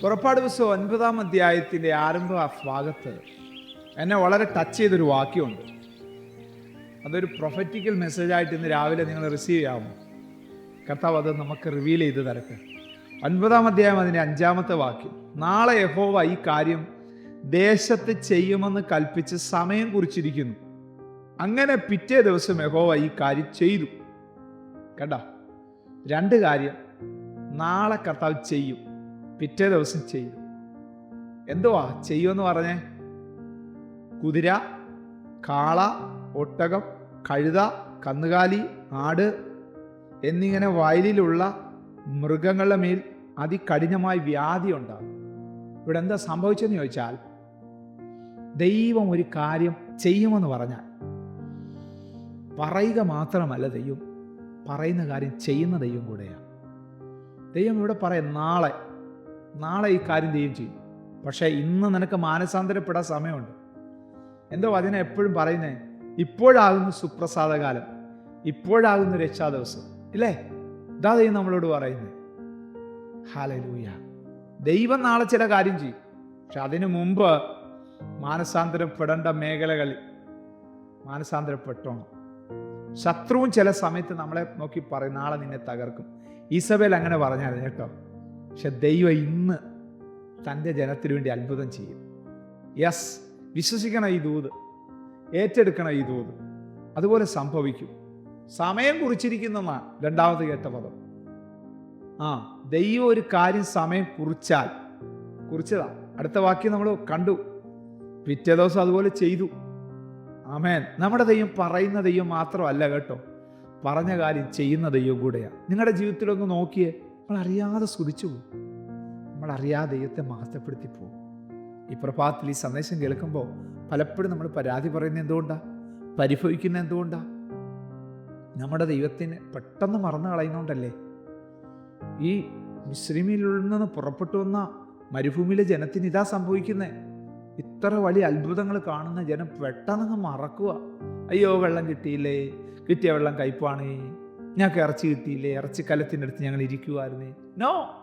പുറപ്പാട് പുസ്തകം ഒൻപതാം അധ്യായത്തിന്റെ ആരംഭ ഭാഗത്ത് എന്നെ വളരെ ടച്ച് ചെയ്തൊരു വാക്യമുണ്ട്. അതൊരു പ്രൊഫറ്റിക്കൽ മെസ്സേജായിട്ട് ഇന്ന് രാവിലെ നിങ്ങൾ റിസീവ് ചെയ്യാമോ? കർത്താവ് അത് നമുക്ക് റിവീൽ ചെയ്ത് തരട്ടെ. ഒൻപതാം അധ്യായം അതിന്റെ അഞ്ചാമത്തെ വാക്യം. നാളെ യഹോവ ഈ കാര്യം ദേശത്ത് ചെയ്യുമെന്ന് കൽപ്പിച്ച് സമയം കുറിച്ചിരിക്കുന്നു. അങ്ങനെ പിറ്റേ ദിവസം യഹോവ ഈ കാര്യം ചെയ്തു. കേട്ടാ രണ്ട് കാര്യം നാളെ കർത്താവ് ചെയ്യും. പിറ്റേ ദിവസം ചെയ്യും. എന്തുവാ ചെയ്യുമെന്ന് പറഞ്ഞേ? കുതിര കാള ഒട്ടകം കഴുത കന്നുകാലി ആട് എന്നിങ്ങനെ വയലിലുള്ള മൃഗങ്ങളുടെ മേൽ അതികഠിനമായ വ്യാധി ഉണ്ടാകും. ഇവിടെ എന്താ സംഭവിച്ചെന്ന് ചോദിച്ചാൽ ദൈവം ഒരു കാര്യം ചെയ്യുമെന്ന് പറഞ്ഞാൽ പറയുക മാത്രമല്ല ദൈവം പറയുന്ന കാര്യം ചെയ്യുന്ന ദൈവം കൂടെയാണ്. ദൈവം ഇവിടെ പറയാം നാളെ നാളെ ഈ കാര്യം ചെയ്യും ചെയ്യും. പക്ഷേ ഇന്ന് നിനക്ക് മാനസാന്തരപ്പെടാൻ സമയമുണ്ട്. എന്തോ അതിനെ എപ്പോഴും പറയുന്നേ ഇപ്പോഴാകുന്നു സുപ്രസാദകാലം ഇപ്പോഴാകുന്നു രക്ഷാ ദിവസം ഇല്ലേ? ഇതാ ദൈവം നമ്മളോട് പറയുന്നത് ഹാലലൂയ ദൈവം നാളെ ചില കാര്യം ചെയ്യും. പക്ഷെ അതിനു മുമ്പ് മാനസാന്തരപ്പെടേണ്ട മേഖലകളിൽ മാനസാന്തരപ്പെട്ടോണം. ശത്രുവും ചില സമയത്ത് നമ്മളെ നോക്കി പറയും നാളെ നിന്നെ തകർക്കും. ഈസബേൽ അങ്ങനെ പറഞ്ഞായിരുന്നു കേട്ടോ. പക്ഷെ ദൈവം ഇന്ന് തന്റെ ജനത്തിനു വേണ്ടി അത്ഭുതം ചെയ്യും. യെസ് വിശ്വസിക്കണം ഈ ദൂത് ഏറ്റെടുക്കണം ഈ ദൂത് അതുപോലെ സംഭവിക്കും. സമയം കുറിച്ചിരിക്കുന്ന രണ്ടാമത് കേട്ട പദം. ആ ദൈവം ഒരു കാര്യം സമയം കുറിച്ചാൽ കുറിച്ചതാ. അടുത്ത വാക്യം നമ്മൾ കണ്ടു. പിറ്റേ ദിവസം അതുപോലെ ചെയ്തു. ആമേൻ. നമ്മുടെ ദൈവം പറയുന്ന ദൈവം മാത്രമല്ല കേട്ടോ. പറഞ്ഞ കാര്യം ചെയ്യുന്ന ദൈവം കൂടെയാണ് നിങ്ങളുടെ ജീവിതത്തിലൊന്ന് നോക്കിയേ. നമ്മൾ അറിയാതെ സ്തുതിച്ചു പോകും നമ്മളറിയാതെ ദൈവത്തെ മഹത്വപ്പെടുത്തി പോകും ഈ പ്രഭാതത്തിൽ ഈ സന്ദേശം കേൾക്കുമ്പോൾ പലപ്പോഴും നമ്മൾ പരാതി പറയുന്നത് എന്തുകൊണ്ടാണ് പരിഭവിക്കുന്നത് എന്തുകൊണ്ടാണ് നമ്മുടെ ദൈവത്തിന് പെട്ടെന്ന് മറന്നു കളയുന്നതുകൊണ്ടല്ലേ? ഈ മിശ്രിമിയിൽ നിന്ന് പുറപ്പെട്ടു വന്ന മരുഭൂമിയിലെ ജനത്തിന് ഇതാ സംഭവിക്കുന്നത് ഇത്ര വലിയ അത്ഭുതങ്ങൾ കാണുന്ന ജനം പെട്ടെന്ന് മറക്കുക അയ്യോ വെള്ളം കിട്ടിയില്ലേ? കിട്ടിയ വെള്ളം കയ്പാണ്. ഞങ്ങൾക്ക് ഇറച്ചി കിട്ടിയില്ലേ? ഇറച്ചി കലത്തിന്റെ അടുത്ത് ഞങ്ങൾ ഇരിക്കുമായിരുന്നേ നോ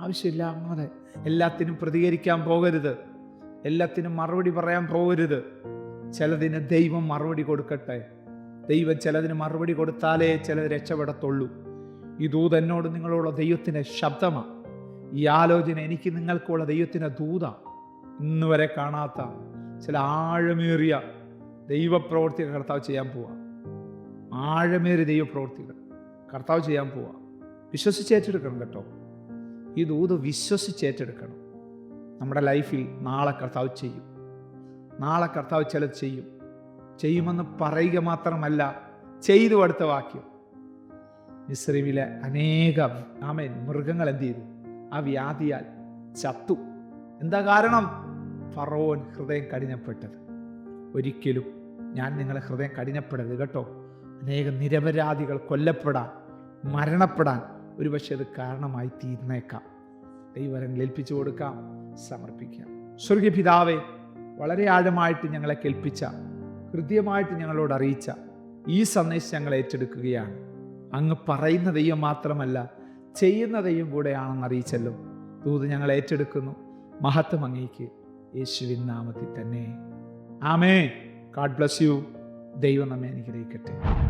ആവശ്യമില്ല. അങ്ങനെ എല്ലാത്തിനും പ്രതികരിക്കാൻ പോകരുത്. എല്ലാത്തിനും മറുപടി പറയാൻ പോകരുത്. ചിലതിന് ദൈവം മറുപടി കൊടുക്കട്ടെ. ദൈവം ചിലതിന് മറുപടി കൊടുത്താലേ ചിലത് രക്ഷപ്പെടത്തുള്ളൂ. ഈ ദൂത് എന്നോട് നിങ്ങളുള്ള ദൈവത്തിന്റെ ശബ്ദമാണ് ഈ ആലോചന എനിക്ക് നിങ്ങൾക്കുള്ള ദൈവത്തിന്റെ ദൂത. ഇന്നുവരെ കാണാത്ത ചില ആഴമേറിയ ദൈവപ്രവർത്തികൾ കർത്താവ് ചെയ്യാൻ പോവാ. ആഴമേറിയ ദൈവപ്രവൃത്തികൾ. കർത്താവ് ചെയ്യാൻ പോവാ. വിശ്വസിച്ചേറ്റെടുക്കണം കേട്ടോ. ഈ ദൂത് വിശ്വസിച്ചേറ്റെടുക്കണം. നമ്മുടെ ലൈഫിൽ നാളെ കർത്താവ് ചെയ്യും. നാളെ കർത്താവ് ചിലത് ചെയ്യും. ചെയ്യുമെന്ന് പറയുക മാത്രമല്ല ചെയ്തു അടുത്ത വാക്യം. മിശ്രീമിലെ അനേകം ആമേൻ. മൃഗങ്ങൾ എന്ത് ചെയ്തു? ആ വ്യാധിയാൽ ചത്തു. എന്താ കാരണം? ഫറോൻ ഹൃദയം കഠിനപ്പെട്ടത്. ഒരിക്കലും ഞാൻ നിങ്ങളെ ഹൃദയം കഠിനപ്പെടരുത് കേട്ടോ. അനേകം നിരപരാധികൾ കൊല്ലപ്പെടാൻ മരണപ്പെടാൻ ഒരുപക്ഷെ അത് കാരണമായി തീർന്നേക്കാം ദൈവരങ്ങൾ ഏൽപ്പിച്ചു കൊടുക്കാം സമർപ്പിക്കാം. സ്വർഗീയ പിതാവെ വളരെ ആഴമായിട്ട് ഞങ്ങളെ കേൾപ്പിച്ച ഹൃദ്യമായിട്ട് ഞങ്ങളോട് അറിയിച്ച ഈ സന്ദേശം ഞങ്ങൾ ഏറ്റെടുക്കുകയാണ്. അങ്ങ് പറയുന്ന ദൈവം മാത്രമല്ല ചെയ്യുന്ന ദൈവം കൂടെയാണെന്ന് അറിയിച്ചല്ലോ. ദൂത് ഞങ്ങൾ ഏറ്റെടുക്കുന്നു. മഹത്വം അങ്ങേക്ക് യേശുവിൻ നാമത്തിൽ തന്നെ. ആമേ ഗാഡ് ബ്ലസ് യു ദൈവം നമ്മെ അനുഗ്രഹിക്കട്ടെ.